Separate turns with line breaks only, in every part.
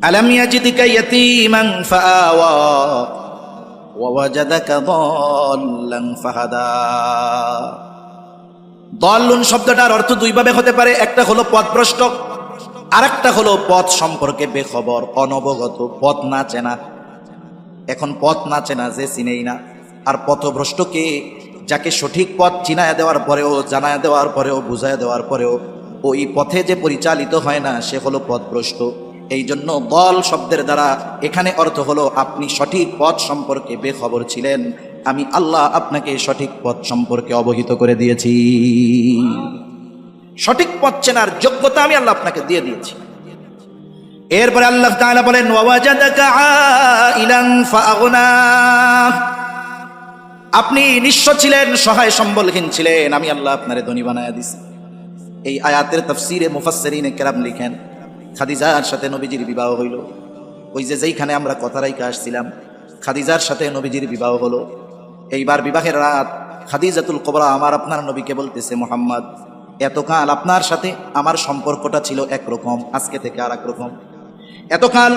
ألم يجدك يتيما فآوى ووجدك ضالا فهدى দল্লুন শব্দটার অর্থ দুইভাবে হতে পারে একটা হলো পথভ্রষ্ট আর একটা হলো পথ সম্পর্কে বেখবর অনবগত পথ না চেনা এখন পথ না চেনা যে চিনেই না আর পথভ্রষ্টকে যাকে সঠিক পথ চিনায় দেওয়ার পরেও জানায় দেওয়ার পরেও বুঝায় দেওয়ার পরেও ওই পথে যে পরিচালিত হয় না সে হলো পথভ্রষ্ট এই জন্য দল শব্দের দ্বারা এখানে অর্থ হলো, আপনি সঠিক পথ সম্পর্কে বেখবর ছিলেন। আমি আল্লাহ আপনাকে সঠিক পথ সম্পর্কে অবহিত করে দিয়েছি। সঠিক পথ চেনার যোগ্যতা আমি আল্লাহ আপনাকে দিয়ে দিয়েছি। এরপরে আল্লাহ বলেন আপনি নিঃস্ব ছিলেন, সহায় সম্বলহীন ছিলেন। আমি আল্লাহ আপনারে ধনী বানায়া দিছি। এই আয়াতের তফসিরে মুফাসসিরিনে কেরাম লিখেন খাদিজার সাথে নবীজির বিবাহ হইল। ওই যে যেইখানে আমরা কথা রাইকা আসছিলাম, খাদিজার সাথে নবীজির বিবাহ হলো। এইবার বিবাহের রাত খাদিজাতুল কোবরা আমার আপনার নবীকে বলতেছে, মোহাম্মদ, এতকাল আপনার সাথে আমার সম্পর্কটা ছিল একরকম, আজকে থেকে আর রকম। এতকাল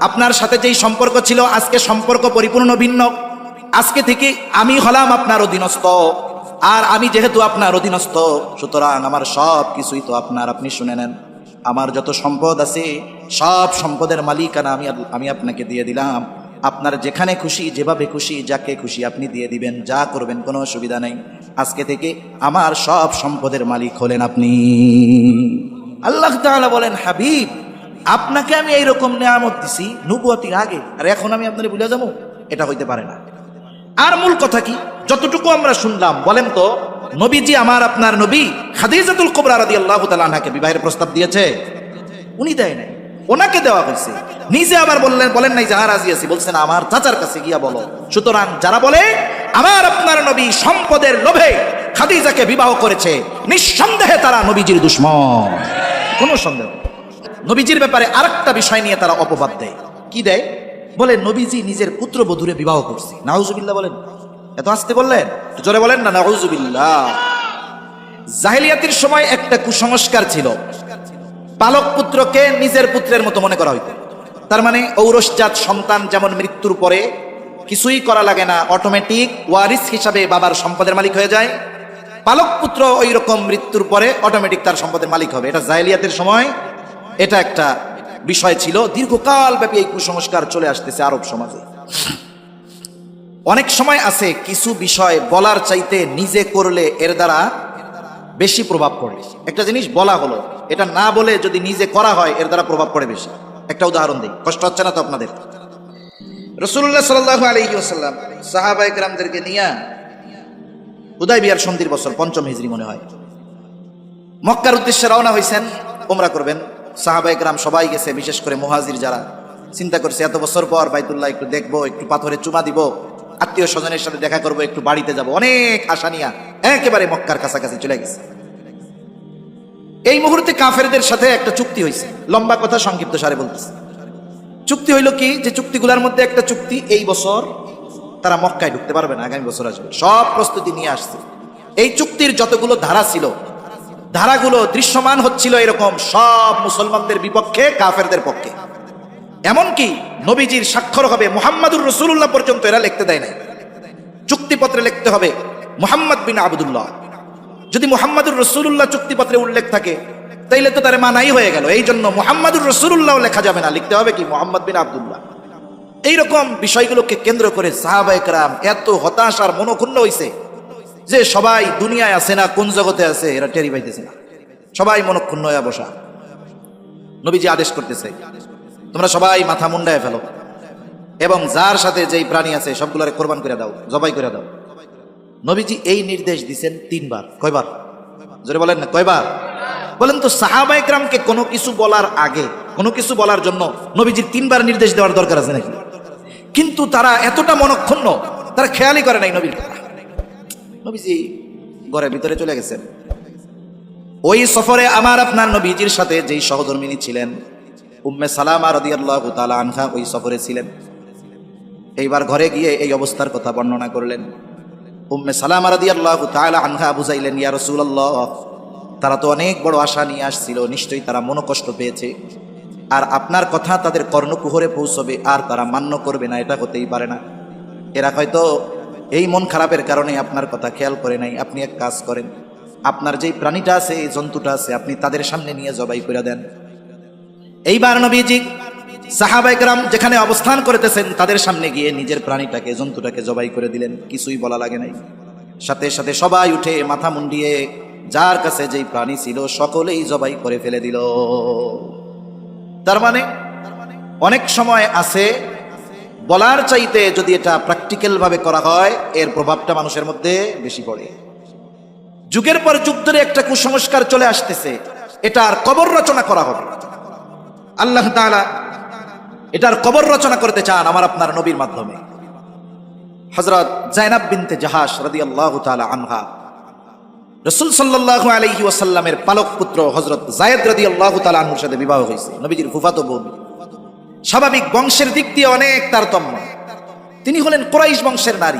আপনার সাথে যেই সম্পর্ক ছিল, আজকে সম্পর্ক পরিপূর্ণ ভিন্ন। আজকে থেকে আমি হলাম আপনার অধীনস্থ, আর আমি যেহেতু আপনার অধীনস্থ, সুতরাং আমার সব কিছুই তো আপনার, আপনি শুনে নেন। আমার যত সম্পদ আছে, সব সম্পদের মালিকানা আমি আমি আপনাকে দিয়ে দিলাম। আপনার যেখানে খুশি, যেভাবে খুশি, যাকে খুশি আপনি দিয়ে দিবেন, যা করবেন, কোনো অসুবিধা নেই। আজকে থেকে আমার সব সম্পদের মালিক হলেন আপনি। আল্লাহ তাআলা বলেন, হাবিব, আপনাকে আমি এইরকম নেয়ামত দিছি নুবুয়াতির আগে, আর এখন আমি আপনার ভুলে যাব? এটা হইতে পারে না। আর মূল কথা কি? যতটুকু আমরা শুনলাম, বলেন তো নবীজি আমার আপনার নবী খাদিজাতুল কুবরা রাদিয়াল্লাহু তাআলা আনহাকে বিবাহের প্রস্তাব দিয়েছে। উনি দেয় নাই। ওনাকে দেওয়া হয়েছে। নিজে আবার বললেন, বলেন নাই যাহা রাজি আছি। বলছেন আমার চাচার কাছে গিয়া বলো। সুতরাং যারা বলে, আমার আপনার নবী সম্পদের লোভে খাদিজাকে বিবাহ করেছে, নিঃসন্দেহে তারা নবীজির দুশ্মন। কোনো সন্দেহ নবীজির ব্যাপারে আরেকটা বিষয় নিয়ে তারা অপবাদ দেয়। কি দেয়? বলে, নবীজি নিজের পুত্র পুত্রবধূরে বিবাহ করছে। নাউজুবিল্লাহ বলেন এত আসতে বললেন? জোরে বলেন না নাউজুবিল্লাহ জাহিলিয়াতির সময় একটা কুসংস্কার ছিল। পালক পুত্রকে নিজের পুত্রের মতো মনে করা হইত। তার মানে ঔরসজাত সন্তান যেমন মৃত্যুর পরে কিছুই করা লাগে না অটোমেটিক ওয়ারিস হিসাবে বাবার সম্পদের মালিক হয়ে যায়। পালক পুত্র ওই রকম মৃত্যুর পরে অটোমেটিক তার সম্পদের মালিক হবে। এটা জাহিলিয়াতের সময়। এটা একটা বিষয় ছিল। দীর্ঘকাল ব্যাপী এই কুসংস্কার চলে আসতেছে আরব সমাজে। অনেক সময় আছে কিছু বিষয় বলার চাইতে নিজে করলে এর দ্বারা বেশি প্রভাব পড়ে। একটা জিনিস বলা হলো, এটা না বলে যদি নিজে করা হয়, এর দ্বারা প্রভাব পড়ে বেশি। একটা উদাহরণ দিই, কষ্ট হচ্ছে না তো আপনাদের? রসুল্লাহ সাল্লাহ আলহি আসাল্লাম সাহাবা একরামদেরকে নিয়ে উদয় বিহার সন্ধির বছর, পঞ্চম হিজড়ি মনে হয়, মক্কার উদ্দেশ্যে রওনা হয়েছেন ওমরা করবেন। সাহাবা একরাম সবাই গেছে, বিশেষ করে মুহাজির যারা। চিন্তা করছে, এত বছর পর বাইতুল্লাহ একটু দেখব, একটু পাথরে চুমা দিব। আত্মীয় স্বজনের সাথে দেখা করব, একটু বাড়িতে যাব। অনেক আশা নিয়া একেবারে মক্কার কাছাকাছি চলে গেছে। এই মুহূর্তে কাফেরদের সাথে একটা চুক্তি হয়েছে। লম্বা কথা, সংক্ষিপ্ত সারে বলতেছে। চুক্তি হইল কি, যে চুক্তিগুলোর মধ্যে একটা চুক্তি এই বছর তারা মক্কায় ঢুকতে পারবে না, আগামী বছর আসবে। সব প্রস্তুতি নিয়ে আসছে। এই চুক্তির যতগুলো ধারা ছিল, ধারাগুলো দৃশ্যমান হচ্ছিল এরকম সব মুসলমানদের বিপক্ষে, কাফেরদের পক্ষে। এমনকি নবীজির স্বাক্ষর হবে মোহাম্মদুর রসুল্লাহ পর্যন্ত এরা লিখতে দেয় নাই। চুক্তিপত্রে লিখতে হবে মোহাম্মদ বিন আবদুল্লাহ। যদি মুহাম্মাদুর রসুল্লাহ চুক্তিপত্রে উল্লেখ থাকে, তাইলে তো তার মানাই হয়ে গেল। এই জন্য মুহাম্মাদুর রসুল্লাহ লেখা যাবে না। লিখতে হবে কি মোহাম্মদ বিন আবদুল্লাহ। এইরকম বিষয়গুলোকে কেন্দ্র করে সাহাবা একরাম এত হতাশ আর মনোক্ষুণ্ণ হয়েছে যে সবাই দুনিয়ায় আছে না, কোন জগতে আছে, এরা টেরি পাইতেছে না। সবাই মনক্ষুণ্ণ হয়ে বসা। নবীজি আদেশ করতেছে তোমরা সবাই মাথা মুন্ডায় ফেলো। এবং যার সাথে যেই প্রাণী আছে, সবগুলোরে কোরবান করে দাও, জবাই করে দাও। নবীজি এই নির্দেশ দিছেন তিনবার। কয়বার? জোরে বলেন না, কয়বার? বলেন তো, সাহাবা একরামকে কোনো কিছু বলার আগে, কোনো কিছু বলার জন্য নবীজির তিনবার নির্দেশ দেওয়ার দরকার আছে নাকি? কিন্তু তারা এতটা মনক্ষুণ্ণ, তারা খেয়ালই করে নাই নবীর নবীজি ঘরের ভিতরে চলে গেছেন। ওই সফরে আমার আপনার নবীজির সাথে যেই সহধর্মিনী ছিলেন উম্মে সালামা রাদিয়াল্লাহু তালা আনহা ওই সফরে ছিলেন। এইবার ঘরে গিয়ে এই অবস্থার কথা বর্ণনা করলেন। উম্মে সালামা রাদিয়াল্লাহু তালা আনহা বুঝাইলেন, ইয়া রাসূলুল্লাহ, তারা তো অনেক বড় আশা নিয়ে আসছিল, নিশ্চয়ই তারা মনোকষ্ট পেয়েছে। আর আপনার কথা তাদের কর্ণকুহরে পৌঁছবে, আর তারা মান্য করবে না, এটা হতেই পারে না। এরা হয়তো এই মন খারাপের কারণে আপনার কথা খেয়াল করে নাই। আপনি এক কাজ করেন, আপনার যেই প্রাণীটা আছে, এই জন্তুটা আছে, আপনি তাদের সামনে নিয়ে জবাই করে দেন। এইবার নবীজি সাহাবাইকরাম যেখানে অবস্থান করতেছেন, তাদের সামনে গিয়ে নিজের প্রাণীটাকে, জন্তুটাকে জবাই করে দিলেন। কিছুই বলা লাগে নাই। সাথে সাথে সবাই উঠে মাথা মুন্ডিয়ে যার কাছে যেই প্রাণী ছিল, সকলেই জবাই করে ফেলে দিল। তার মানে অনেক সময় আছে, বলার চাইতে যদি এটা প্র্যাকটিক্যাল ভাবে করা হয়, এর প্রভাবটা মানুষের মধ্যে বেশি পড়ে। যুগের পর যুগ ধরে একটা কুসংস্কার চলে আসতেছে। এটা আর কবর রচনা করা হবে। আল্লাহ তাআলা এটার কবর রচনা করতে চান আমার আপনার নবীর মাধ্যমে। হজরত জাইনাব বিনতে জাহাস রাদি আল্লাহ আনহা। রসুল সাল্লাহ আলহি ওয়াসাল্লামের পালক পুত্র হজরত জায়দ রাদি আল্লাহ তালা আনহুর সাথে বিবাহ হয়েছে। নবীজির ফুফাতো বোন স্বাভাবিক বংশের দিক দিয়ে অনেক তারতম্য। তিনি হলেন কোরাইশ বংশের নারী।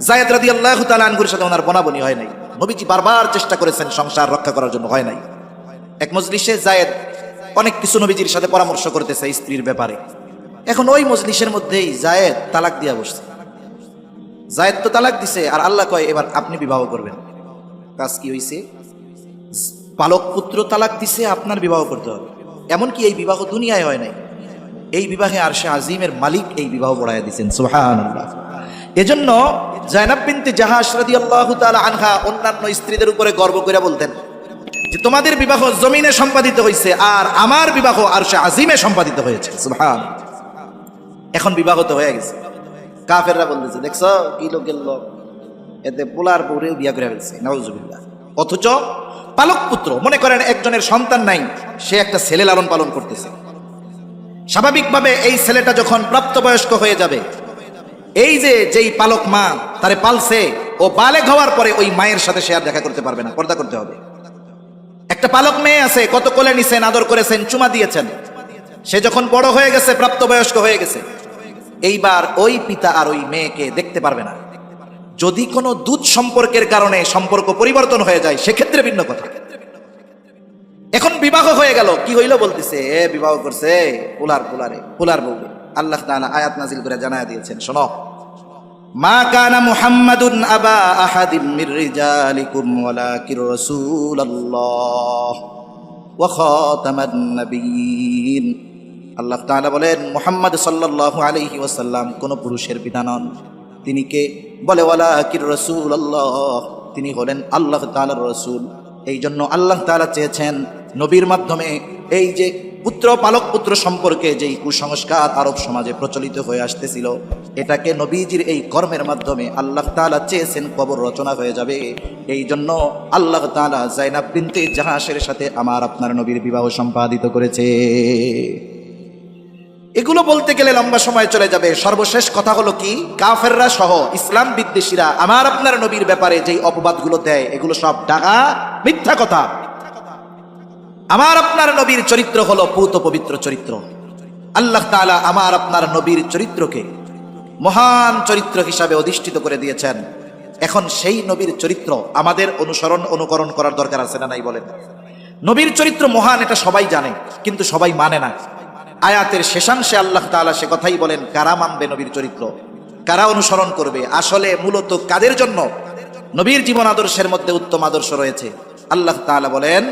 জায়দ রাদি আল্লাহ তালা আনহুর সাথে ওনার বনাবনি হয় নাই। নবীজি বারবার চেষ্টা করেছেন সংসার রক্ষা করার জন্য হয় নাই। এক মজলিসে জায়েদ অনেক কিছু নবীজির সাথে পরামর্শ করতেছে স্ত্রীর ব্যাপারে। এখন ওই মজলিসের মধ্যেই জায়েদ তালাক দিয়া বসছে। জায়েদ তো তালাক দিছে, আর আল্লাহ কয়, এবার আপনি বিবাহ করবেন। কাজ কি হইছে? পালক পুত্র তালাক দিছে, আপনার বিবাহ করতে হবে। এমনকি এই বিবাহ দুনিয়ায় হয় নাই। এই বিবাহে আরশে আজিমের মালিক এই বিবাহ বড়াইয়া দিচ্ছেন সুবহানাল্লাহ। এজন্য জায়নাব বিনতে জাহাজ রাদিয়াল্লাহু তাআলা আনহা অন্যান্য স্ত্রীদের উপরে গর্ব করে বলতেন যে তোমাদের বিবাহ জমিনে সম্পাদিত হয়েছে আর আমার বিবাহ আরশে আজিমে সম্পাদিত হয়েছে। এখন বিবাহ তো হয়ে গেছে। কাফেররা বলতেছে, দেখছ কি লোকের লোক? এতে পোলার পরেও বিয়া করে ফেলছে। নওয়াজুবিল্লাহ অথচ পালক পুত্র, মনে করেন একজনের সন্তান নাই, সে একটা ছেলে লালন পালন করতেছে। স্বাভাবিকভাবে এই ছেলেটা যখন প্রাপ্তবয়স্ক হয়ে যাবে, এই যে যেই পালক মা, তারে পালছে, ও বালেক হওয়ার পরে ওই মায়ের সাথে সে আর দেখা করতে পারবে না, পর্দা করতে হবে। একটা পালক মেয়ে আছে, কত কোলে নিছেন, আদর করেছেন, চুমা দিয়েছেন। সে যখন বড় হয়ে গেছে, প্রাপ্তবয়স্ক হয়ে গেছে। এইবার ওই পিতা আর ওই মেয়েকে দেখতে পারবে না। যদি কোনো দুধ সম্পর্কের কারণে সম্পর্ক পরিবর্তন হয়ে যায়, সেক্ষেত্রে ভিন্ন কথা। এখন বিবাহ হয়ে গেল, কি হইল বলতেছে? এ, বিবাহ করছে পুলার পুলারে পুলার বউ আল্লাহ তাআলা আয়াত নাজিল করে জানায় দিয়েছেন, শোনো। মা কানা মুহাম্মাদুন আবা আহাদিম মির রিজালিকুম ওয়ালাকির রাসূলুল্লাহ ওয়া খাতামান নাবিয়িন আল্লাহ তাআলা বলেন, মুহাম্মদ সাল্লাল্লাহু আলাইহি ওয়াসাল্লাম কোন পুরুষের পিতা নন। তিনি কে? বলে, ওয়ালাকির রাসূলুল্লাহ। তিনি হলেন আল্লাহ তাআলার রাসূল। এই জন্য আল্লাহ তাআলা চেয়েছেন নবীর মাধ্যমে এই যে পুত্র, পালক পুত্র সম্পর্কে যেই কুসংস্কার আরব সমাজে প্রচলিত হয়ে আসতেছিল, এটাকে নবীজির এই কর্মের মাধ্যমে আল্লাহ তাআলা চেয়েছেন কবর রচনা হয়ে যাবে। এই জন্য আল্লাহ তাআলা জাইনাব বিনতে জাহাসের সাথে আমার আপনার নবীর বিবাহ সম্পাদিত করেছে। এগুলো বলতে গেলে লম্বা সময় চলে যাবে। সর্বশেষ কথা হলো কি? কাফেররা সহ ইসলাম বিদ্বেষীরা আমার আপনার নবীর ব্যাপারে যেই অপবাদগুলো দেয়, এগুলো সব ডাকা মিথ্যা কথা। আমার আপনার নবীর চরিত্র হলো পুত পবিত্র চরিত্র। আল্লাহ তাআলা আমার আপনার নবীর চরিত্রকে মহান চরিত্র হিসাবে অধিষ্ঠিত করে দিয়েছেন। এখন সেই নবীর চরিত্র আমাদের অনুসরণ, অনুকরণ করার দরকার আছে না নাই বলেন? নবীর চরিত্র মহান, এটা সবাই জানে, কিন্তু সবাই মানে না। আয়াতের শেষাংশে আল্লাহ তাআলা সে কথাই বলেন, কারা মানবে নবীর চরিত্র? কারা অনুসরণ করবে? আসলে মূলত কাদের জন্য? নবীর জীবন আদর্শের মধ্যে উত্তম আদর্শ রয়েছে। আল্লাহ তাআলা বলেন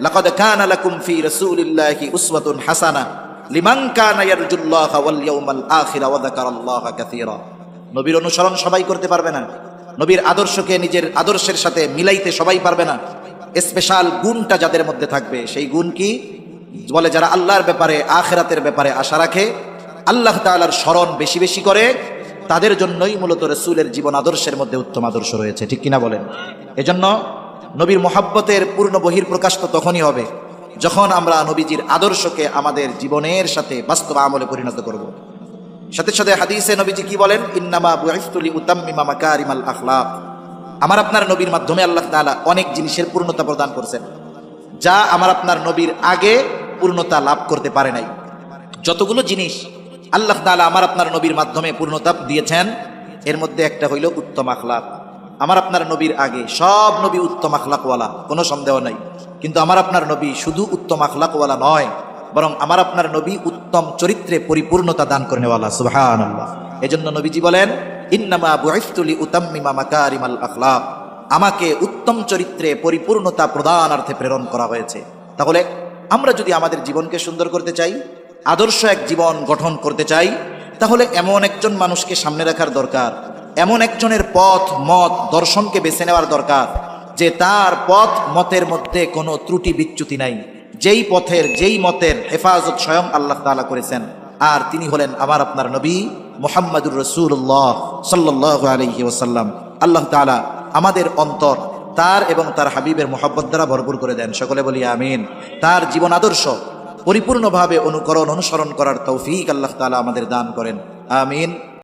লাকাদ কানা লাকুম ফি রাসূলিল্লাহি উসওয়াতুন হাসানাহ লিমান কানা ইয়ারজুল্লাহা ওয়াল ইয়াউমাল আখিরা ওয়া যাকারাল্লাহা কাসীরা নবীর অনুসরণ সবাই করতে পারবে না। নবীর আদর্শকে নিজের আদর্শের সাথে মিলাইতে সবাই পারবে না। স্পেশাল গুণটা যাদের মধ্যে থাকবে, সেই গুণ কি? বলে যারা আল্লাহর ব্যাপারে, আখেরাতের ব্যাপারে আশা রাখে, আল্লাহ তাআলার স্মরণ বেশি বেশি করে, তাদের জন্যই মূলত রসুলের জীবন আদর্শের মধ্যে উত্তম আদর্শ রয়েছে। ঠিক কিনা বলেন? এজন্য নবীর মোহাব্বতের পূর্ণ বহির প্রকাশ তো তখনই হবে যখন আমরা নবীজির আদর্শকে আমাদের জীবনের সাথে বাস্তব আমলে পরিণত করব। সাথে সাথে হাদিসে নবীজি কি বলেন? ইন্নামা বুইফতুলি উতাম্মিমা মাকারিমাল আখলাক। আমার আপনার নবীর মাধ্যমে আল্লাহ তাআলা অনেক জিনিসের পূর্ণতা প্রদান করছেন, যা আমার আপনার নবীর আগে পূর্ণতা লাভ করতে পারে নাই। যতগুলো জিনিস আল্লাহ তাআলা আমার আপনার নবীর মাধ্যমে পূর্ণতা দিয়েছেন, এর মধ্যে একটা হইল উত্তম আখলাক। আমার আপনার নবীর আগে সব নবী উত্তম আখলাকওয়ালা, কোনো সন্দেহ নাই। কিন্তু আমার আপনার নবী শুধু উত্তম আখলাকওয়ালা নয়, বরং আমার আপনার নবী উত্তম চরিত্রে পরিপূর্ণতা দান করে নেওয়ালা সুহান আল্লাহ এজন্য নবীজি বলেন, ইন্নামা বুইফতুলি উতাম্মিমা মাকারিমাল আখলাক। আমাকে উত্তম চরিত্রে পরিপূর্ণতা প্রদানার্থে প্রেরণ করা হয়েছে। তাহলে আমরা যদি আমাদের জীবনকে সুন্দর করতে চাই, আদর্শ এক জীবন গঠন করতে চাই, তাহলে এমন একজন মানুষকে সামনে রাখার দরকার। এমন একজনের পথ, মত, দর্শনকে বেছে নেওয়ার দরকার, যে তার পথ, মতের মধ্যে কোনো ত্রুটি বিচ্যুতি নাই। যেই পথের, যেই মতের হেফাজত স্বয়ং আল্লাহ তাআলা করেছেন। আর তিনি হলেন আমার আপনার নবী মোহাম্মদুর রসুল্লাহ সাল্লাহ আলহি ওসাল্লাম আল্লাহ তাআলা আমাদের অন্তর, তার এবং তার হাবিবের মোহাব্বত দ্বারা ভরপুর করে দেন। সকলে বলি আমিন। তার জীবন আদর্শ, পরিপূর্ণভাবে অনুকরণ, অনুসরণ করার তৌফিক আল্লাহ তাআলা আমাদের দান করেন। আমিন।